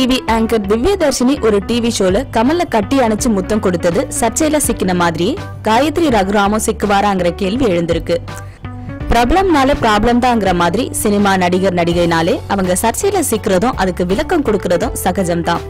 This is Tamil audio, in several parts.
டிவி ஆங்கர் திவ்யதர்ஷினி ஒரு டிவி ஷோல கமல்ல கட்டி அணைச்சு முத்தம் கொடுத்தது சர்ச்சையில சிக்கின மாதிரியே காயத்ரி ரகுராமும் சிக்குவாராங்கிற கேள்வி எழுந்திருக்கு. பிரபலம்னால ப்ராப்ளம் தாங்கிற மாதிரி சினிமா நடிகர் நடிகைனாலே அவங்க சர்ச்சையில சிக்கிறதும் அதுக்கு விளக்கம் கொடுக்கறதும் சகஜம்தான்.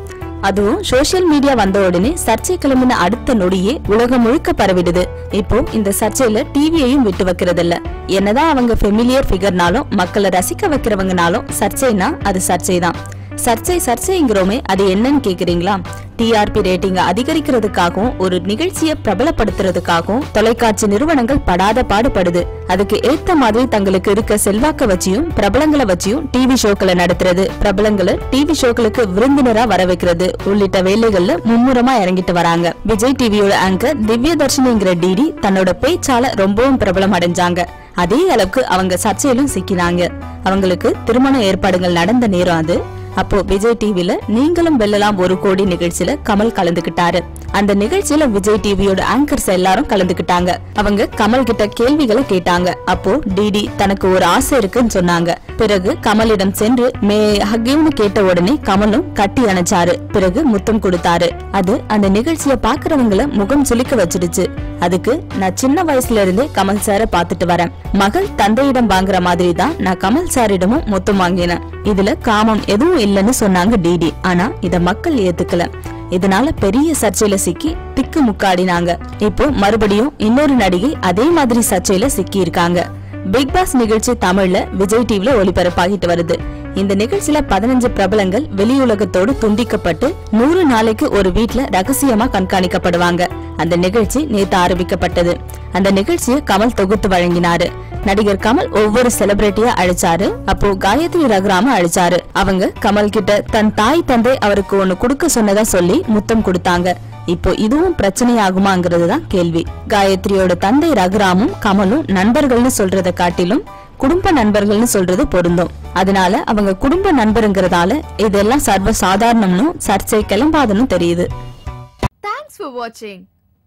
அதுவும் சோசியல் மீடியா வந்த உடனே சர்ச்சை கிளம்பின அடுத்த நொடியே உலகம் முழுக்க பரவிடுது. இப்போ இந்த சர்ச்சையில டிவியையும் விட்டு வைக்கிறது இல்ல என்னதான் அவங்க ஃபெமிலியர் ஃபிகர்னாலும் மக்களை ரசிக்க வைக்கிறவங்கனாலும் சர்ச்சைனா அது சர்ச்சை தான் சர்ச்சை சர்ச்சைங்கிறோமே அது என்னன்னு கேக்குறீங்களா? டிஆர்பி ரேட்டிங் அதிகரிக்கிறதுக்காகவும் ஒரு நிகழ்ச்சியை பிரபலப்படுத்துறதுக்காகவும் தொலைக்காட்சி நிறுவனங்கள் படாத பாடுபடுது. அதுக்கு ஏத்த மாதிரி தங்களுக்கு இருக்க செல்வாக்க வச்சியும் பிரபலங்களை வச்சியும் டிவி ஷோக்களை நடத்துறது. பிரபலங்களை டிவி ஷோக்களுக்கு விருந்தினரா வர வைக்கிறது உள்ளிட்ட வேலைகள்ல மும்முரமா இறங்கிட்டு வராங்க. விஜய் டிவியோட ஆங்கர் திவ்யதர்ஷினிங்கிற டிடி தன்னோட பேச்சால ரொம்பவும் பிரபலம் அடைஞ்சாங்க. அதே அளவுக்கு அவங்க சர்ச்சையிலும் சிக்கினாங்க. அவங்களுக்கு திருமண ஏற்பாடுகள் நடந்த நேரம் அது. அப்போ விஜய் டிவில நீங்களும் வெல்லலாம் ஒரு கோடி நிகழ்ச்சியில கமல் கலந்துகிட்டாரு. அந்த நிகழ்ச்சியில விஜய் டிவியோட ஆங்கர்ஸ் எல்லாரும் கலந்துக்கிட்டாங்க அவங்க கமல் கிட்ட கேள்விகளை கேட்டாங்க. அப்போ டிடி தனக்கு ஒரு ஆசை இருக்குன்னு சொன்னாங்க. பிறகு கமலிடம் சென்று மே ஹக்யூன்னு கேட்ட உடனே கமலும் கட்டி அணைச்சாரு. பிறகு முத்தம் கொடுத்தாரு. அது அந்த நிகழ்ச்சிய பாக்குறவங்கள முகம் சுளிக்க வச்சிடுச்சு. அதுக்கு நான் சின்ன வயசுல இருந்தே கமல் சார பாத்துட்டு வரேன். மகள் தந்தையிடம் வாங்குற மாதிரி தான் நான் கமல் சாரிடமும் முத்தம் வாங்கினேன். இதுல காமம் எதுவும் இல்லைன்னு சொன்னாங்க டிடி. ஆனா இத மக்கள் ஏத்துக்கல. இதனால பெரிய சர்ச்சையில சிக்கி திக்கு முக்காடினாங்க. இப்போ மறுபடியும் இன்னொரு நடிகை அதே மாதிரி சர்ச்சையில சிக்கி இருக்காங்க பிக் பாஸ் நிகழ்ச்சி தமிழ்ல விஜய் டிவில ஒளிபரப்பாகிட்டு வருது. இந்த நிகழ்ச்சியில பதினஞ்சு பிரபலங்கள் வெளியுலகத்தோடு துண்டிக்கப்பட்டு நூறு நாளைக்கு ஒரு வீட்ல ரகசியமா கண்காணிக்கப்படுவாங்க. அந்த நிகழ்ச்சி நேத்து ஆரம்பிக்கப்பட்டது. அந்த நிகழ்ச்சியை கமல் தொகுத்து வழங்கினாரு. நடிகர் கமல் ஒவ்வொரு செலிபிரிட்டியா அழைச்சாரு. அப்போ காயத்ரி ரகுராம அழைச்சாரு. அவங்க கமல் கிட்ட தன் தாய் தந்தை அவருக்கு ஒண்ணு கொடுக்க சொன்னதா சொல்லி முத்தம் கொடுத்தாங்க. இப்போ இதுவும் பிரச்சனையாகுமாங்கிறது தான் கேள்வி. காயத்ரியோட தந்தை ரகுராமும் கமலும் நண்பர்கள்னு சொல்றத காட்டிலும் குடும்ப நண்பர்கள்னு சொல்றது பொருந்தும். அதனால அவங்க குடும்ப நண்பருங்கிறதால இதெல்லாம் சர்வ சாதாரணம்னு சர்ச்சை கிளம்பாதுன்னு தெரியுது. தேங்க்ஸ் ஃபார் வாட்சிங்